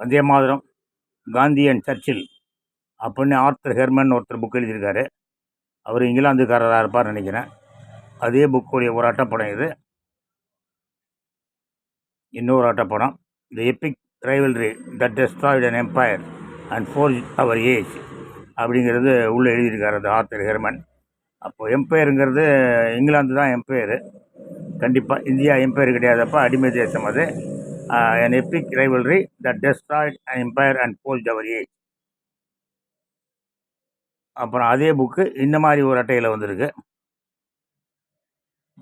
வந்தே மாதிரம் Gandhi and சர்ச்சில் அப்படின்னு author Herman ஒருத்தர் புக் எழுதியிருக்காரு. அவர் இங்கிலாந்துக்காரராக இருப்பார் நினைக்கிறேன். அதே புக்குடைய ஒரு அட்டப்படம் இது. இன்னொரு அட்டப்படம் the epic rivalry that destroyed an empire and forged our age அப்படிங்கிறது உள்ளே எழுதியிருக்காரு அந்த ஆர்த்தர் ஹெர்மன். அப்போது எம்பையருங்கிறது இங்கிலாந்து தான் எம்பையரு. கண்டிப்பாக இந்தியா எம்பையர் கிடையாதப்ப அடிமை தேசம் அது. An epic rivalry that destroyed an empire and forged our age அப்புறம் அதே புக்கு இந்த மாதிரி ஒரு அட்டையில் வந்திருக்கு.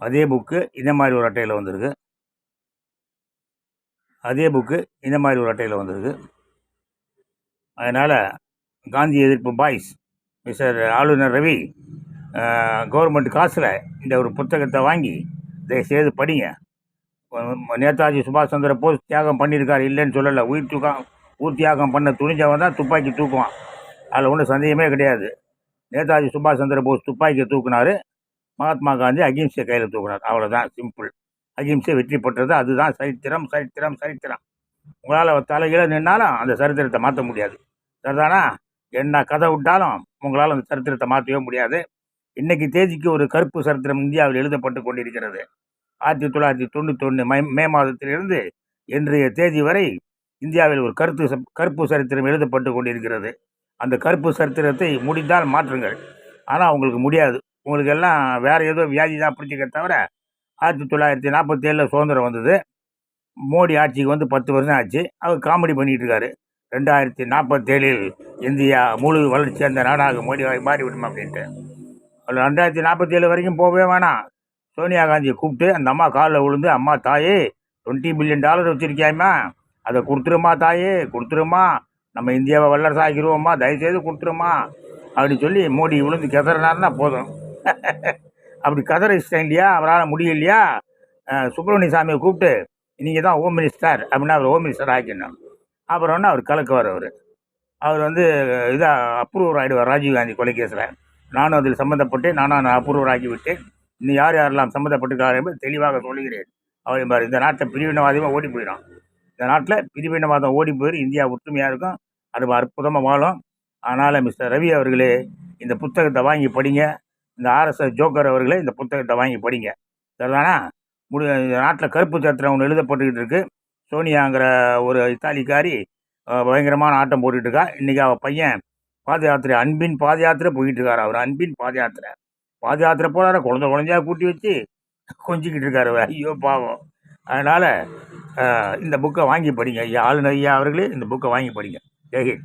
அதே புக்கு இந்த மாதிரி ஒரு அட்டையில் வந்திருக்கு. அதே புக்கு இந்த மாதிரி ஒரு அட்டையில் வந்திருக்கு. அதனால் காந்தி எதிர்ப்பு பாய்ஸ் மிஸ்டர் ஆளுநர் ரவி கவர்மெண்ட் காசில் இந்த ஒரு புத்தகத்தை வாங்கி தயவுசெய்து படிங்க. நேதாஜி சுபாஷ் சந்திர போஸ் தியாகம் பண்ணியிருக்காரு இல்லைன்னு சொல்லலை. உயிர் தூக்கம் உயிர் தியாகம் பண்ண துணிஞ்சவன் தான் துப்பாக்கி தூக்குவான். அதில் ஒன்றும் சந்தேகமே கிடையாது. நேதாஜி சுபாஷ் சந்திர போஸ் துப்பாக்கியை தூக்குனார். மகாத்மா காந்தி அகிம்சை கையில் தூக்குனார். அவ்வளோதான் சிம்பிள். அகிம்சை வெற்றி பெற்றது அதுதான். சரித்திரம் சரித்திரம் சரித்திரம். உங்களால் தலைகீழ நின்னாலும் அந்த சரித்திரத்தை மாற்ற முடியாது. சரிதானா? என்ன கதை விட்டாலும் உங்களால் அந்த சரித்திரத்தை மாற்றவே முடியாது. இன்றைக்கி தேதிக்கு ஒரு கருப்பு சரித்திரம் இந்தியாவில் எழுதப்பட்டு கொண்டிருக்கிறது. ஆயிரத்தி தொள்ளாயிரத்தி தொண்ணூத்தொன்று மை மே மாதத்திலிருந்து இன்றைய தேதி வரை இந்தியாவில் ஒரு கருத்து கருப்பு சரித்திரம் எழுதப்பட்டு கொண்டிருக்கிறது. அந்த கருப்பு சரித்திரத்தை முடிந்தால் மாற்றுங்கள். ஆனால் உங்களுக்கு முடியாது. உங்களுக்கு எல்லாம் வேறு ஏதோ வியாதி தான் பிடிச்சிக்க தவிர ஆயிரத்தி தொள்ளாயிரத்தி நாற்பத்தி ஏழில் சுதந்திரம் வந்தது. மோடி ஆட்சிக்கு வந்து பத்து வருஷம் ஆச்சு. அவர் காமெடி பண்ணிகிட்டு இருக்காரு. ரெண்டாயிரத்தி நாற்பத்தேழில் இந்தியா முழு வளர்ச்சி அந்த நாடாக மோடி மாறிவிடும் அப்படின்ட்டு. ரெண்டாயிரத்தி நாற்பத்தேழு வரைக்கும் போகவே வேணாம். சோனியா காந்தியை கூப்பிட்டு அந்த அம்மா காலில் விழுந்து அம்மா தாயே டுவெண்ட்டி பில்லியன் டாலர் வச்சுருக்கியாம்மா. அதை கொடுத்துருமா தாயே கொடுத்துருமா. நம்ம இந்தியாவை வல்லரசு ஆக்கிடுவோம்மா. தயவுசெய்து கொடுத்துருமா. அப்படின்னு சொல்லி மோடி விழுந்து கதறினார்னா போதும். அப்படி கதற இஷ்டம் இல்லையா அவரால் முடியலையா? சுப்பிரமணிய சாமியை கூப்பிட்டு நீங்கள் தான் ஹோம் மினிஸ்டர் அப்படின்னா அவர் ஹோம் மினிஸ்டர் ஆக்கிடணும். அப்புறம் அவர் கலக்குவார் அவர். அவர் வந்து இதாக அப்ரூவர் ஆகிடுவார் ராஜீவ்காந்தி கொலை கேஸில் நானும் அதில் சம்மந்தப்பட்டு நானும் அப்ரூவர் ஆகிவிட்டேன் இன்னும் யார் யாரெல்லாம் சம்மந்தப்பட்டிருக்காரு என்பது தெளிவாக சொல்லுகிறேன். அவர் பாரு இந்த நாட்டில் பிரிவினவாதமாக ஓடி போயிடும். இந்த நாட்டில் பிரிவினவாதம் ஓடி போயிடும் இந்தியா ஒற்றுமையாக இருக்கும் அது அற்புதமாக வாழும். அதனால் மிஸ்டர் ரவி அவர்களே இந்த புத்தகத்தை வாங்கி படிங்க. இந்த ஆர்எஸ்எஸ் ஜோக்கர் அவர்களே இந்த புத்தகத்தை வாங்கி படிங்க. சரிதானா? முடி இந்த நாட்டில் கருப்பு சத்திரம் ஒன்று எழுதப்பட்டுக்கிட்டு இருக்குது சோனியாங்கிற ஒரு இத்தாலிக்காரி பயங்கரமான ஆட்டம் போட்டுக்கிட்டு இருக்கா. இன்றைக்கி அவள் பையன் பாத யாத்திரை அன்பின் பாத யாத்திரை போயிட்டு இருக்கார். அவர் அன்பின் பாத யாத்திரை பாத யாத்திரை போகிறாரு குழந்த குழந்தையா கூட்டி வச்சு கொஞ்சிக்கிட்டு இருக்காரு ஐயோ பாவம். அதனால் இந்த புக்கை வாங்கி படிங்க. ஐயா ஆளுநர் ஐயா அவர்களே இந்த புக்கை வாங்கி படிங்க. ஜெய்ஹிந்த்